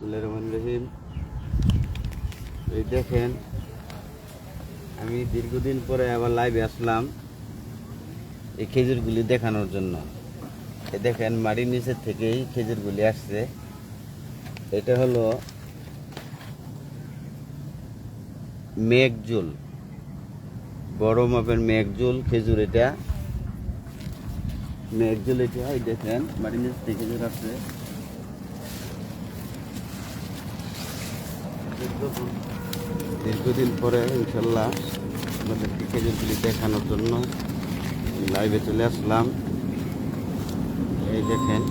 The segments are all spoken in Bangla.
রহিম। এই দেখেন, আমি দীর্ঘদিন পরে আবার লাইভে আসলাম এই খেজুরগুলি দেখানোর জন্য। এই দেখেন, মাটির নিচের থেকেই খেজুরগুলি আসছে। এটা হলো মেঘজুল বড় মাপের মেঘজুল খেজুর এটা। মেঘজুল এটা, এই দেখেন, মাটির নিচে থেকে খেজুর আসছে। দীর্ঘদিন পরে ইনশাল্লাহ আমাদের খেজুরগুলি দেখানোর জন্য লাইভে চলে আসলাম। এই দেখেন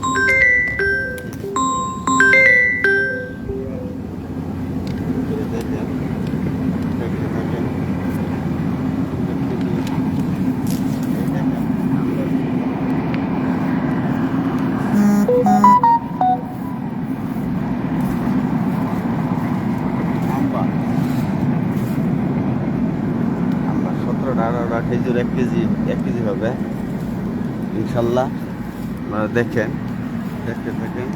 ইনশাল্লাহ। আপনারা দেখেন দেখতে থাকেন।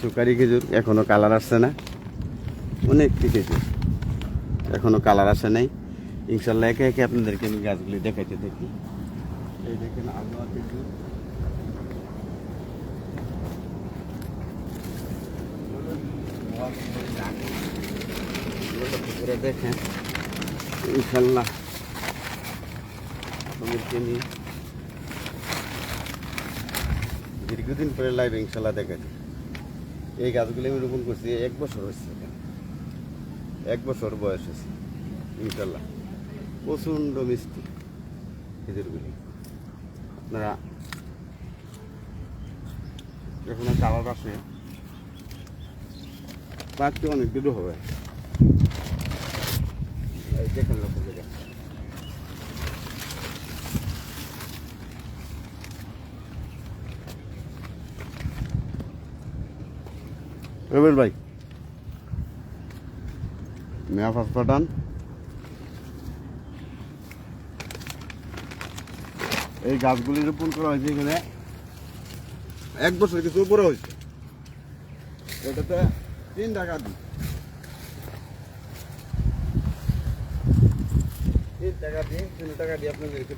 সুকারি খেজুর এখনও কালার আসছে না। অনেকটি খেজুর এখনও কালার আসে নাই। ইনশাল্লাহ একে একে আপনাদেরকে আমি গাছগুলি দেখাইতে দেখি এই দেখেন দেখেন। ইনশাল্লাহ আপনাদেরকে নিয়ে দীর্ঘদিন পরে লাইভ ইনশাল্লাহ দেখাচ্ছি এই গাছগুলি আমি রোপণ করছি, এক বছর এখানে। এক বছর বয়স হয়েছে ইনশাল্লাহ প্রচণ্ড মিষ্টি খেজুরগুলি আপনারা যখন কালার আসে পাকতে অনেক দূর হবে। দেখেন লক্ষ্য ভাই মেয়া এই গাছগুলি রোপণ করা হয়েছে এখানে। এক বছর কিছু উপরে হয়েছে। এটাতে তিন টাকা দিই। তিন টাকা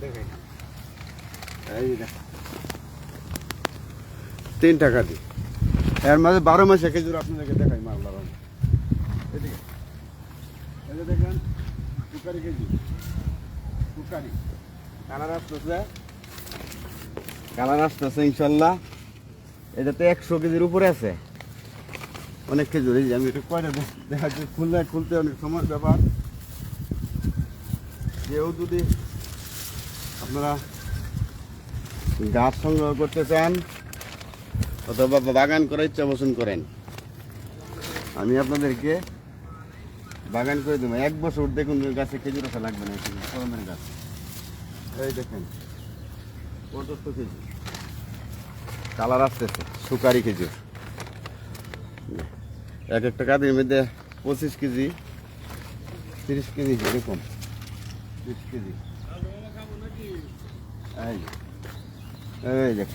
দেখাই। এই তিন টাকা দিই। এর মাঝে বারো মাসে খেজুর আপনাদেরকে দেখাই মালদার এই যে দেখেন কুকারি কেজি? কুকারি কালার আসতেছে। কালার আসতেছে ইনশাল্লাহ। এটাতে একশো কেজির উপরে আছে। অনেক খেজুর এই আমি এটা কয়টা দে- দেখাচ্ছি খুললে খুলতে অনেক সময় ব্যাপার। কেউ যদি আপনারা গাছ সংগ্রহ করতে চান অথবা বাগান করার ইচ্ছা পোষণ করেন আমি আপনাদেরকে বাগান করে দেবো। এক বছর দেখুন গাছে খেজুর আসা লাগবে না কলমের গাছ। এই দেখেন পর্যাপ্ত খেজুর কালার আসতেছে সুকারি খেজুর। এক একটা কাঁদির মধ্যে পঁচিশ কেজি তিরিশ কেজি এরকম। তিরিশ কেজি। এই যে, এই দেখ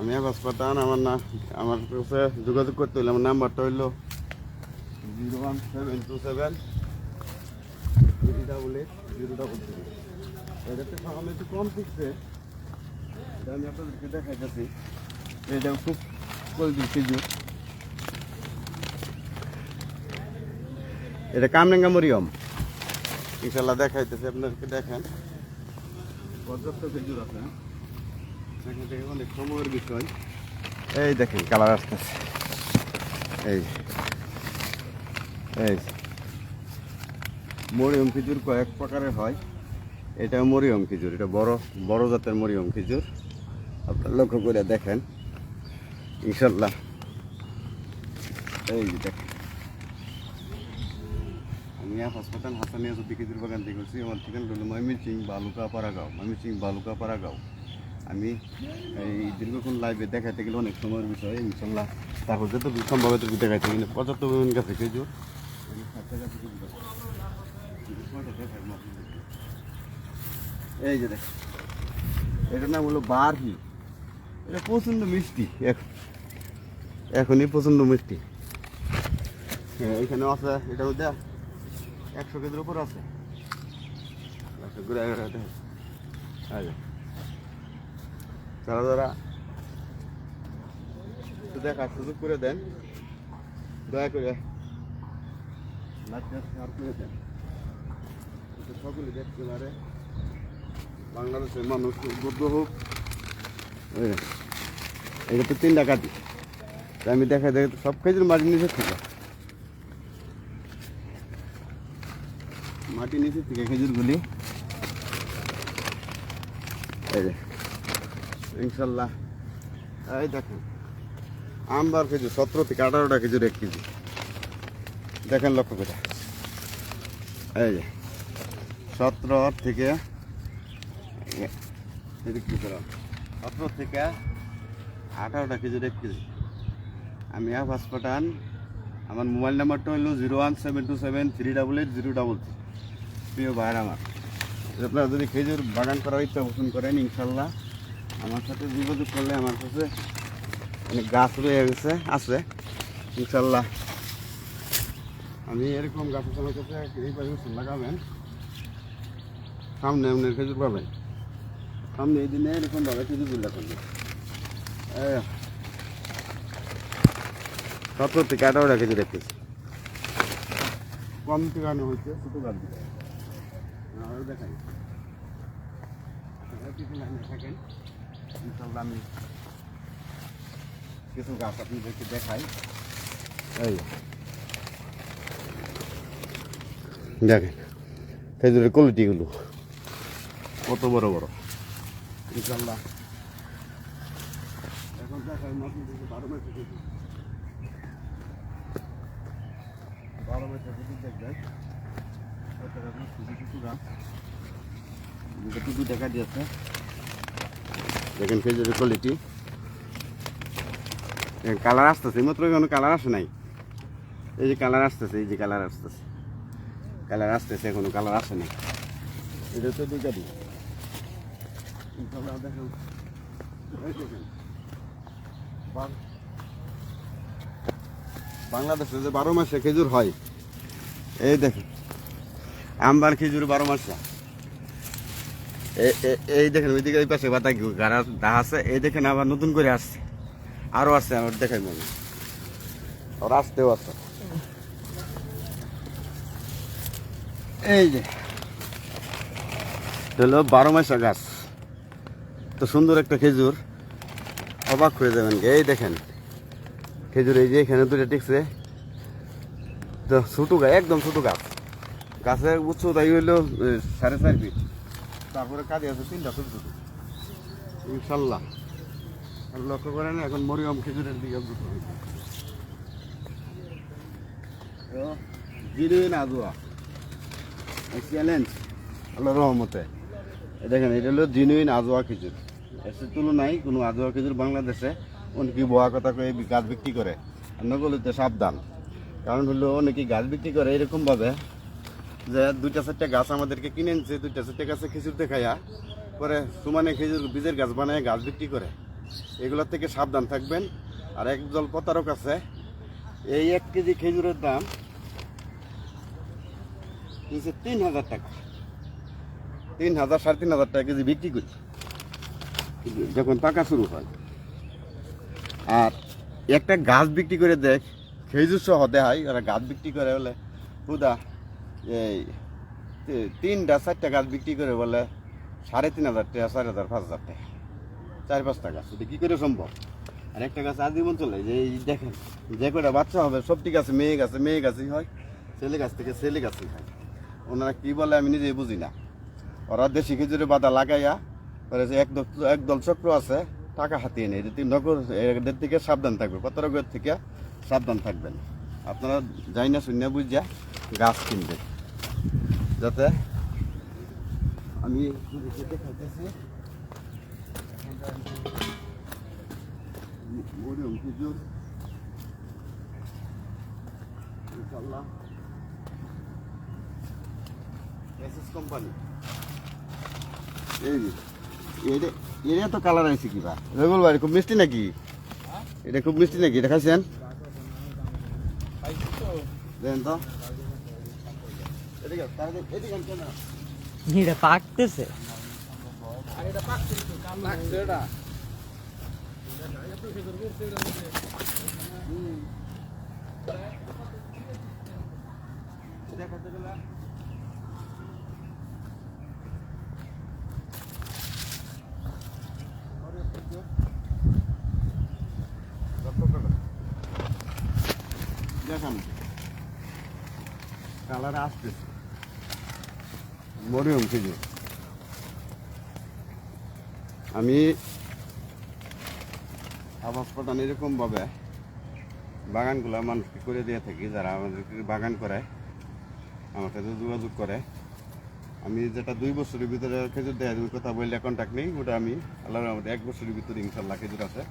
আমি আবাস আমার না আমার কাছে যোগাযোগ করতে হইলে আমার নাম্বারটা হইল zero one seven two seven three double eight zero double three. এটাতে সামান্য একটু কম শিখছে আমি আপনাদেরকে দেখাইতেছি। এটা খুব কলবি খেজুর এটা কামরেঙ্গা মরিয়ম। ইনশাল্লাহ দেখাইতেছে, আপনাদেরকে দেখেন। পর্যাপ্ত খেজুর আছে। বিষয়। এই দেখেন কালার আসতেছে। এই। এই। মরিয়ম খেজুর কয়েক প্রকারের হয়। এটা মরিয়ম খেজুর, এটা বড় বড় জাতের মরিয়ম খেজুর। আপনার লক্ষ্য করে দেখেন। ইনশাল্লাহ এই দেখেন। আমি হাসপাতাল হাসানিয়া যদি খেজুর বাগান থেকে করছি আমার ঠিকানা হলো ময়মনসিং বালুকা পাড়াগাঁও ময়মনসিং বালুকা পাড়াগাঁও। আমি এই দীর্ঘক্ষণ লাইভে দেখাইতে গেলে অনেক সময়ের বিষয় ইনশাল্লাহ তারপর যত সম্ভব দেখাইতে গেলে পর্যাপ্ত পরিমাণ গাছে আপনাদেরকে? এই যে দেখ এটার নাম হলো বারহি এটা প্রচণ্ড মিষ্টি এখন এখনই প্রচণ্ড মিষ্টি হ্যাঁ এখানে আছে এটা মধ্যে একশো কেজির উপর আছে আচ্ছা, দেখো। এই যে। যারা যারা দেখার সুযোগ করে দেন। দয়া করে। সকলে দেখতে পারে। বাংলাদেশের মানুষ উদ্বুদ্ধ হোক। এটা তো তিনটা কাটি আমি দেখা দেখে সব খেজুর মাটির নিচে থেকে। মাটির নিচে থেকে খেজুরগুলি এই ইনশাল্লাহ। এই দেখেন, আমবার খেজুর সতেরো থেকে আঠারোটা খেজুর এক কেজি। দেখেন লক্ষ্য করে। এই যে, সতেরো থেকে সতেরো থেকে আঠারোটা খেজুর এক কেজি। আমি আবাস পাঠান, আমার মোবাইল নাম্বারটা হলো zero one seven two seven three double eight zero double three. প্রিয় ভাইয়ের আমার। আপনারা যদি খেজুর বাগান করার ইচ্ছা পোষণ করেন ইনশাল্লাহ। আমার সাথে যোগাযোগ করলে আমার কাছে অনেক গাছ রয়ে গেছে, আছে। ইনশাল্লাহ। আমি এরকম গাছ আমার কাছে এই পাশে লাগাবেন। সামনে আপনার খেজুর পাবেন। সামনে এই দিনে এরকমভাবে খেজুর লাগাবেন। এই সতেরো থেকে কেজি। রেখেছি কম থেকে হচ্ছে ছোটো গাছ দেখাই। থাকেন। ইনশাল্লাহ আমি কিছু গাছ আপনাদেরকে দেখাই। এই। দেখেন খেজুরের কোয়ালিটিগুলো কত বড় বড়। ইনশাল্লাহ এখন দেখাই বারো মাসে বারো মাসে দেখবেন। টুকু দেখা দিয়েছে। দেখেন খেজুরের কোয়ালিটি কালার আসতেছে মাত্র কোনো কালার আসে নাই। এই যে কালার আসতেছে, এই যে কালার আসতেছে। কালার আসতেছে, এখনও কালার আসে নাই। এটা তো দুইটা বাং- বাংলাদেশে যে বারো মাসে খেজুর হয়, এই দেখেন আমবার খেজুর বারো মাসে। এই দেখেন, ওইদিকে ওই পাশে বাতা গাড়া দা আছে, এই দেখেন আবার নতুন করে আসছে। আরও আসছে আমার দেখাই মনে আসতেও আছে। এই যে হলো বারো মাসা গাছ। তো সুন্দর একটা খেজুর। অবাক হয়ে যাবেন এই দেখেন। খেজুর এই যে এখানে দুটো টিকছে। তো ছোটো গাছ একদম ছোটো গাছ। গাছের উচ্চতাই হইল সাড়ে চার ফিট। তারপরে কাজে আছে তিনটা ছোটো ইনশাল্লাহ। আর লক্ষ্য করেন এখন মরিয়ম খেজুরের দিকে দ্রুত হয়েছে জিরে নাজুয়া চ্যালেঞ্জ আল্লাহ রহমতে। দেখেন এটা হলো জিনুইন আজোয়া খেজুর। এসে তুলনায় কোনো আজোয়া খেজুর বাংলাদেশে অনেকে বোয়া কথা করে গাছ বিক্রি করে আর নগলিতে সাবধান। কারণ হলো অনেকে গাছ বিক্রি করে এরকমভাবে যে দুইটা চারটা গাছ আমাদেরকে কিনে নিচ্ছে দুইটা চারটা গাছে খেজুর দেখাইয়া পরে সুমানে খেজুর বীজের গাছ বানায় গাছ বিক্রি করে। এগুলোর থেকে সাবধান থাকবেন। আর একদল প্রতারক আছে, এই এক কেজি খেজুরের দাম নিচে তিন হাজার টাকা। তিন হাজার, সাড়ে তিন হাজার টাকা কেজি বিক্রি করি। যখন পাকা শুরু হয়। আর একটা গাছ বিক্রি করে দেখ, খেজুর সহ দেয় ওরা গাছ বিক্রি করে বলে, হুদা এই তিনটা চারটা গাছ বিক্রি করে বলে সাড়ে তিন হাজার টাকা, চার হাজার, পাঁচ হাজার টাকা। চার পাঁচটা গাছ, এটা কী করে সম্ভব? আর একটা গাছ আজীবন চলে, যে এই দেখেন, যে কটা বাচ্চা হবে, সবটি গাছে মেয়ে গাছে, মেয়ে গাছই হয়, ছেলে গাছ থেকে ছেলে গাছই হয়। ওনারা কী বলে আমি নিজেই বুঝি না। ওরা দেশি খেজুরে বাধা লাগাইয়া যে এক দল এক দল চক্র আছে, টাকা হাতিয়ে নেই যদি নগর, এদের থেকে সাবধান থাকবে প্রতারকের থেকে সাবধান থাকবেন। আপনারা যাই না শূন্য বুঝিয়া গাছ কিনবেন। যাতে আমি দেখাইতেছি মরিয়ম খেজুর ইনশাল্লাহ এসএস কোম্পানি এই এটা এটা তো কালার আছে কিবা রবিউল ভাই খুব মিষ্টি নাকি? এটা খুব মিষ্টি নাকি? এটা খাইছেন? দেন তো এদিকে তাহলে এদিকে আনতে না এটা পাকতেছে? দেখান কালার আসতেছে। মরিয়ম খেজুর আমি আবাস এরকমভাবে বাগানগুলো মানুষকে করে দিয়ে থাকি, যারা আমাদেরকে বাগান করে আমার সাথে যোগাযোগ করে। আমি যেটা দুই বছরের ভিতরে খেজুর দেয় ওই কথা বললে কন্ট্যাক্ট নেই, ওটা আমি আল্লাহর আমাদের এক বছরের ভিতরে ইনশাল্লাহ খেজুর আছে।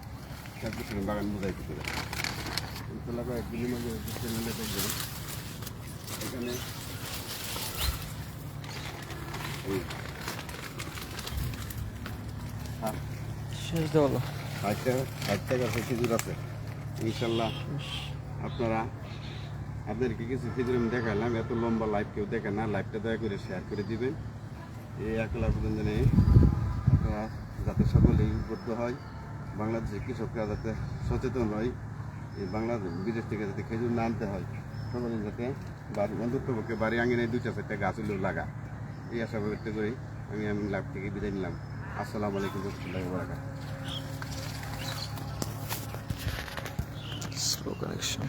এক বছরের বাগান বোঝাই ভিতরে ইনশাল্লাহ কয়েকদিনের মধ্যে চ্যানেলে দেখবেন। এখানে আর শেষ দেওয়ালো ষাটটা ষাটটা গাছে খেজুর আছে। ইনশাল্লাহ আপনারা আপনাদেরকে কিছু খেজুর আমি দেখালাম, এত লম্বা লাইভ কেউ দেখে না লাইভটা দয়া করে শেয়ার করে দিবেন। এই একলা জানে আপনারা যাতে সকলেই উদ্বুদ্ধ হয়, বাংলাদেশের কৃষকরা যাতে সচেতন হয়, এই বাংলাদেশ বিদেশ থেকে যাতে খেজুর না আনতে হয় সকলে যাতে বাড়ি অন্ততপক্ষে বাড়ি আঙিনায় দুই চার চারটা গাছ লাগা। এই আশা ব্যক্ত করি আমি আমি লাভ থেকে বিদায় নিলাম। আসসালামু আলাইকুম রহমতুল্লাহ বারাকাত স্লো কানেকশন